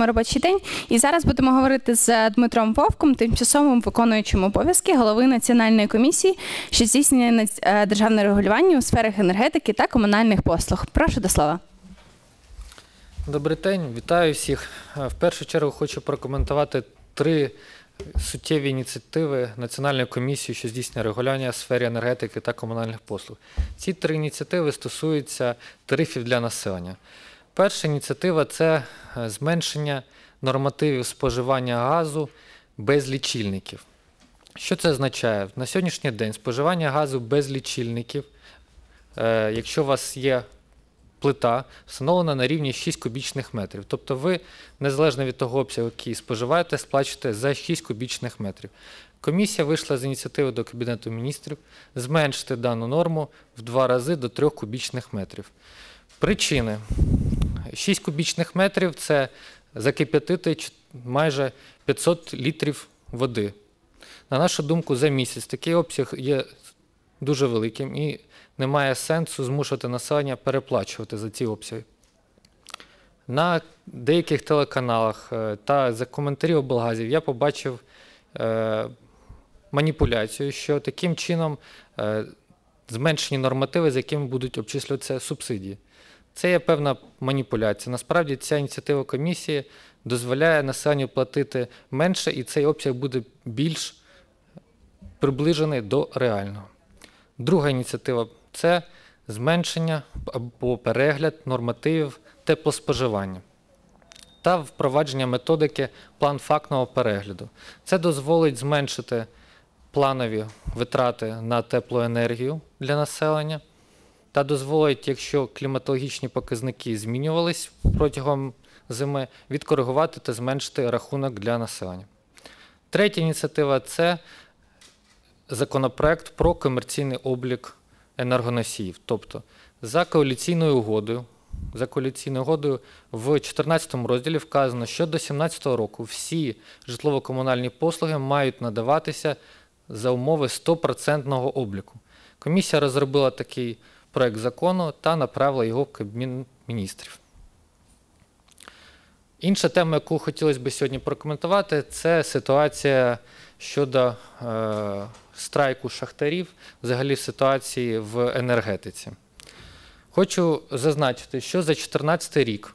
робочий день. І зараз будемо говорити з Дмитром Вовком, тимчасовим виконуючим обов'язки голови Національної комісії, що здійснює е, державне регулювання у сферах енергетики та комунальних послуг. Прошу до слова. Добрий день, вітаю всіх. Е, В першу чергу хочу прокоментувати три суттєві ініціативи Національної комісії, що здійснює регулювання в сфері енергетики та комунальних послуг. Ці три ініціативи стосуються тарифів для населення. Перша ініціатива це е, зменшення нормативів споживання газу без лічильників. Що це означає? На сьогоднішній день споживання газу без лічильників, е, якщо у вас є плита встановлена на рівні 6 кубічних метрів. Тобто ви, незалежно від того обсягу, який споживаєте, сплачуєте за 6 кубічних метрів. Комісія вийшла з ініціативи до Кабінету міністрів зменшити дану норму в два рази до 3 кубічних метрів. Причини: 6 кубічних метрів це закип'ятити майже 500 літрів води. На нашу думку, за місяць такий обсяг є дуже великим і немає сенсу змушувати населення переплачувати за ці обсяги. На деяких телеканалах е, та за коментарі облгазів я побачив е, маніпуляцію, що таким чином е, зменшені нормативи, з якими будуть обчислюватися субсидії. Це є певна маніпуляція. Насправді ця ініціатива комісії дозволяє населенню платити менше, і цей обсяг буде більш приближений до реального. Друга ініціатива це зменшення або перегляд нормативів теплоспоживання та впровадження методики план фактного перегляду. Це дозволить зменшити планові витрати на теплоенергію для населення та дозволить, якщо кліматологічні показники змінювались протягом зими, відкоригувати та зменшити рахунок для населення. Третя ініціатива це законопроект про комерційний облік енергоносіїв. Тобто, за коаліційною угодою, за коаліційною угодою в 14 розділі вказано, що до 2017 року всі житлово-комунальні послуги мають надаватися за умови 100% обліку. Комісія розробила такий проект закону та направила його в Кабмін міністрів. Інша тема, яку хотілося б сьогодні прокоментувати, це ситуація щодо е, страйку шахтарів, взагалі ситуації в енергетиці. Хочу зазначити, що за 2014 рік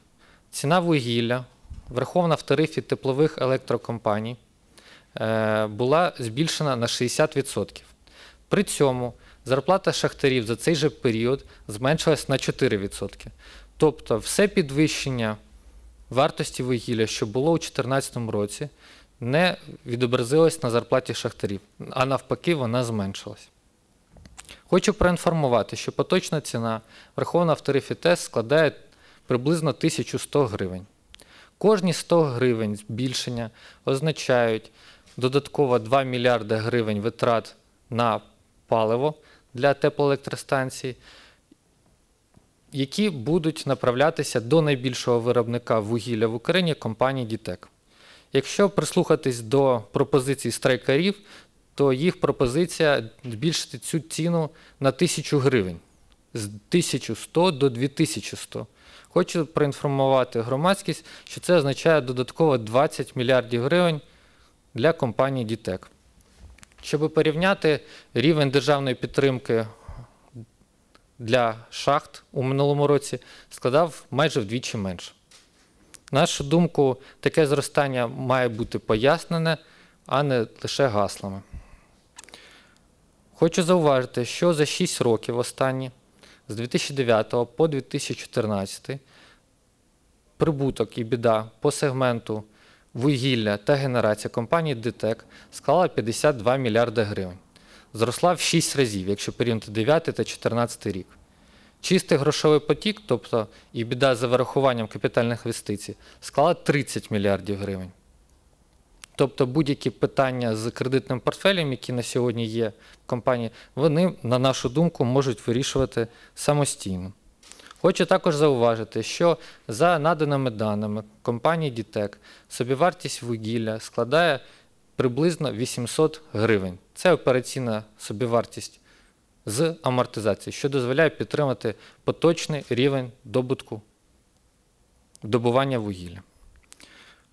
ціна вугілля, врахована в тарифі теплових електрокомпаній, е, була збільшена на 60%. При цьому зарплата шахтарів за цей же період зменшилась на 4%. Тобто все підвищення вартості вугілля, що було у 2014 році, не відобразилось на зарплаті шахтарів, а навпаки, вона зменшилась. Хочу проінформувати, що поточна ціна, врахована в тарифі ТЕС, складає приблизно 1100 гривень. Кожні 100 гривень збільшення означають додатково 2 мільярди гривень витрат на паливо для теплоелектростанцій, які будуть направлятися до найбільшого виробника вугілля в Україні компанії Дітек. Якщо прислухатись до пропозицій страйкарів, то їх пропозиція збільшити цю ціну на 1000 гривень з 1100 до 2100. Хочу проінформувати громадськість, що це означає додатково 20 мільярдів гривень для компанії Дітек. Щоб порівняти рівень державної підтримки для шахт у минулому році складав майже вдвічі менше. Нашу думку, таке зростання має бути пояснене, а не лише гаслами. Хочу зауважити, що за 6 років останні, з 2009 по 2014, прибуток і біда по сегменту вугілля та генерація компанії ДТЕК склала 52 мільярди гривень. Зросла в 6 разів, якщо порівняти 9 та 2014 рік. Чистий грошовий потік, тобто і біда за вирахуванням капітальних інвестицій, склала 30 мільярдів гривень. Тобто будь-які питання з кредитним портфелем, які на сьогодні є в компанії, вони, на нашу думку, можуть вирішувати самостійно. Хочу також зауважити, що за наданими даними компанії Дітек собівартість вугілля складає приблизно 800 гривень. Це операційна собівартість з амортизації, що дозволяє підтримати поточний рівень добутку добування вугілля.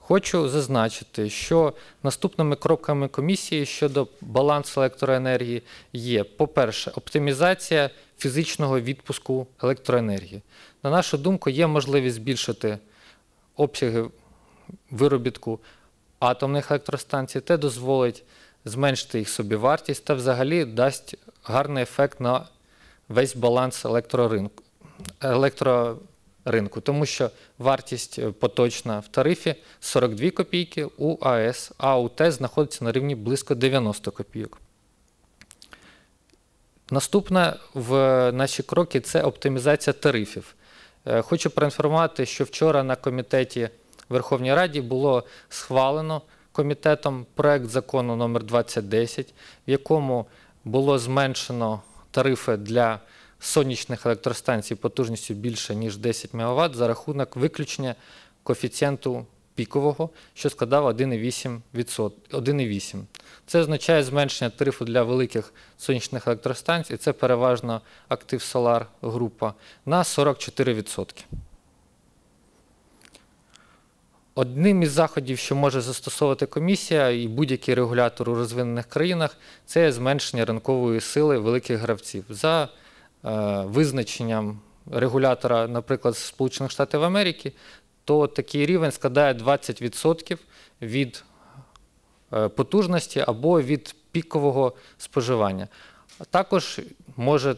Хочу зазначити, що наступними кроками комісії щодо балансу електроенергії є, по-перше, оптимізація фізичного відпуску електроенергії. На нашу думку, є можливість збільшити обсяги виробітку атомних електростанцій, те дозволить зменшити їх собівартість та взагалі дасть гарний ефект на весь баланс електроринку, електроринку тому що вартість е, поточна в тарифі 42 копійки у АЕС, а у ТЕС знаходиться на рівні близько 90 копійок. Наступне в наші кроки це оптимізація тарифів. Е, Хочу проінформувати, що вчора на комітеті Верховній Раді було схвалено комітетом проект закону номер 2010, в якому було зменшено тарифи для сонячних електростанцій потужністю більше ніж 10 МВт за рахунок виключення коефіцієнту пікового, що складав 1,8%. 1,8. Це означає зменшення тарифу для великих сонячних електростанцій, це переважно актив Solar група, на 44%. Одним із заходів, що може застосовувати комісія і будь-який регулятор у розвинених країнах, це зменшення ринкової сили великих гравців. За визначенням регулятора, наприклад, Сполучених Штатів Америки, то такий рівень складає 20% від е, потужності або від пікового споживання. Також може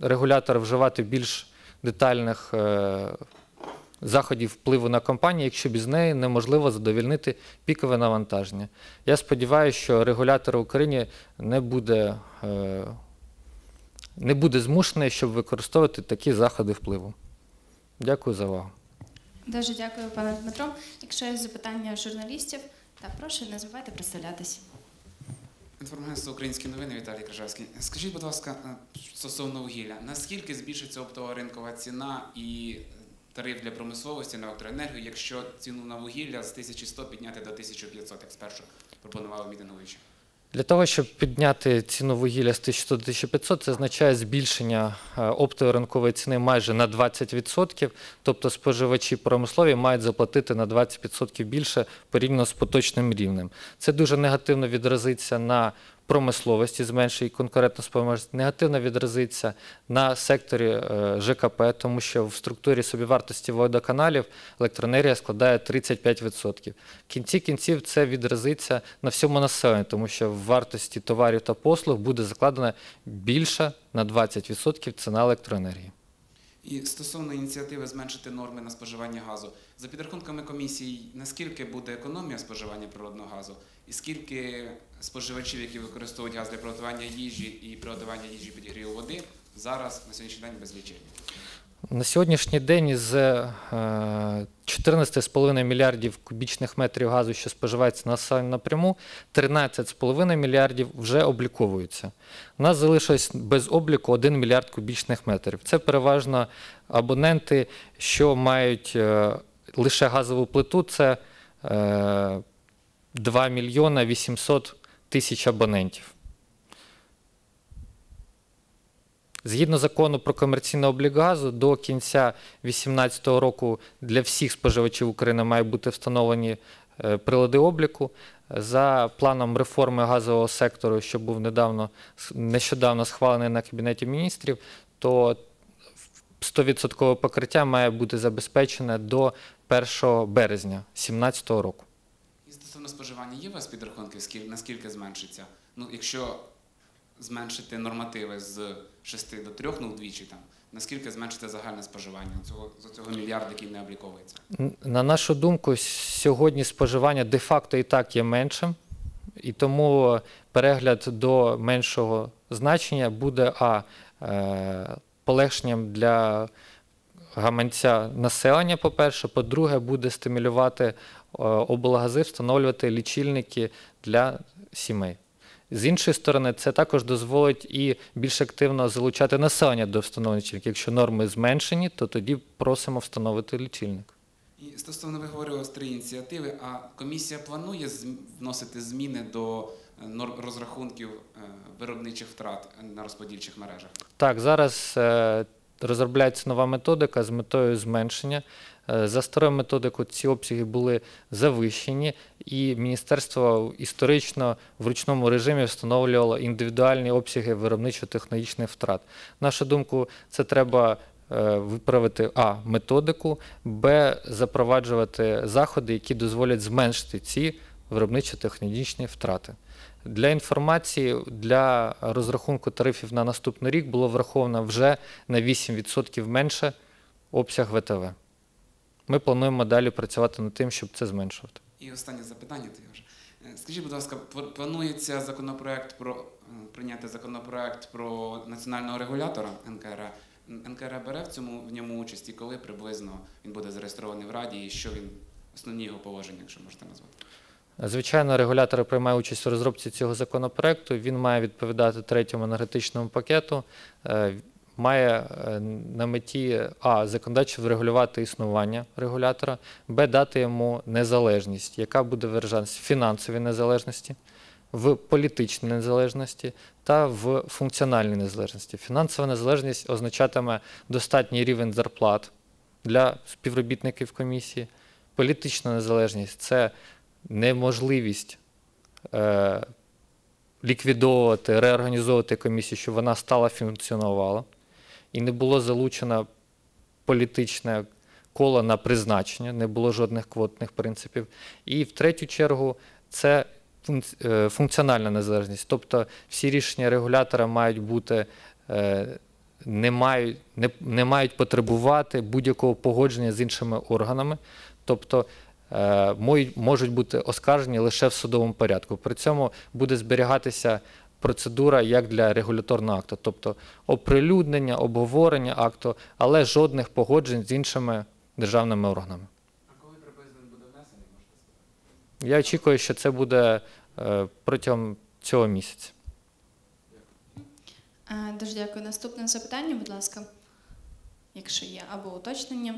регулятор вживати більш детальних е, заходів впливу на компанію, якщо без неї неможливо задовільнити пікове навантаження. Я сподіваюся, що регулятор в Україні не буде, е, не буде змушений, щоб використовувати такі заходи впливу. Дякую за увагу. Дуже дякую, пане Дмитро. Якщо є запитання журналістів, та прошу не забувайте представлятись. Інформагентство Українські новини Віталій Крижавський. Скажіть, будь ласка, е, стосовно вугілля, наскільки збільшиться оптова ринкова ціна і тариф для промисловості на електроенергію, якщо ціну на вугілля з 1100 підняти до 1500, як спершу пропонували мітингуючі? Для того, щоб підняти ціну вугілля з 1100 до 1500, це означає збільшення е, оптової ринкової ціни майже на 20%, тобто споживачі промислові мають заплатити на 20% більше порівняно з поточним рівнем. Це дуже негативно відразиться на промисловості, зменшує конкурентну спроможність, негативно відразиться на секторі е, ЖКП, тому що в структурі собівартості водоканалів електроенергія складає 35%. В кінці кінців це відразиться на всьому населенні, тому що в вартості товарів та послуг буде закладена більша на 20% ціна електроенергії. І стосовно ініціативи зменшити норми на споживання газу, за підрахунками комісії, наскільки буде економія споживання природного газу, і скільки споживачів, які використовують газ для приготування їжі і приготування їжі підігріву води, зараз на сьогоднішній день безлічені? На сьогоднішній день е, 14,5 мільярдів кубічних метрів газу, що споживається на напряму, 13,5 мільярдів вже обліковуються. У нас залишилось без обліку 1 мільярд кубічних метрів. Це переважно абоненти, що мають е, лише газову плиту, це е, 2 мільйона 800 тисяч абонентів. Згідно закону про комерційний облік газу, до кінця 2018 року для всіх споживачів України мають бути встановлені е, прилади обліку. За планом реформи газового сектору, що був недавно, нещодавно схвалений на Кабінеті міністрів, то 100% покриття має бути забезпечене до 1 березня 2017 року. І стосовно споживання, є у вас підрахунки, наскільки зменшиться? Ну, якщо зменшити нормативи з 6 до 3, ну вдвічі там, наскільки зменшиться загальне споживання цього, за цього мільярда, який не обліковується? На нашу думку, сьогодні споживання де-факто і так є меншим, і тому перегляд до меншого значення буде а е, полегшенням для гаманця населення, по-перше, по-друге, буде стимулювати облгази встановлювати лічильники для сімей. З іншої сторони, це також дозволить і більш активно залучати населення до встановлення лічильників. Якщо норми зменшені, то тоді просимо встановити лічильник. І стосовно ви говорили три ініціативи, а комісія планує вносити зміни до е, розрахунків е, виробничих втрат на розподільчих мережах? Так, зараз е, розробляється нова методика з метою зменшення. Е, За старою методикою ці обсяги були завищені, і міністерство історично в ручному режимі встановлювало індивідуальні обсяги виробничо-технологічних втрат. Нашу думку, це треба е, виправити а методику, б запроваджувати заходи, які дозволять зменшити ці виробничо-технологічні втрати. Для інформації, для розрахунку тарифів на наступний рік було враховано вже на 8% менше обсяг ВТВ. Ми плануємо далі працювати над тим, щоб це зменшувати. І останнє запитання тоді вже. Е, Скажіть, будь ласка, планується законопроект про е, прийняти законопроект про національного регулятора НКР. НКР бере в цьому в ньому участь і коли приблизно він буде зареєстрований в Раді, і що він основні його положення, якщо можете назвати. Звичайно, регулятор приймає участь у розробці цього законопроекту. Він має відповідати третьому енергетичному пакету, е, має е, на меті а законодавчо врегулювати існування регулятора, б дати йому незалежність, яка буде виражатися в фінансовій незалежності, в політичній незалежності та в функціональній незалежності. Фінансова незалежність означатиме достатній рівень зарплат для співробітників комісії. Політична незалежність це неможливість е, ліквідовувати, реорганізовувати комісію, щоб вона стала функціонувала, і не було залучено політичне коло на призначення, не було жодних квотних принципів. І в третю чергу це е, функціональна незалежність. Тобто всі рішення регулятора мають бути. е, Не мають, не, не мають потребувати будь-якого погодження з іншими органами, тобто е, можуть бути оскаржені лише в судовому порядку. При цьому буде зберігатися процедура як для регуляторного акту, тобто оприлюднення, обговорення акту, але жодних погоджень з іншими державними органами. А коли приблизно буде внесений, можете сказати? Я очікую, що це буде е, протягом цього місяця. Е, Дуже дякую. Наступне запитання, будь ласка, якщо є, або уточнення.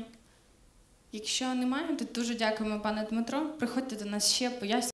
Якщо немає, то дуже дякуємо, пане Дмитро. Приходьте до нас ще, пояснюйте.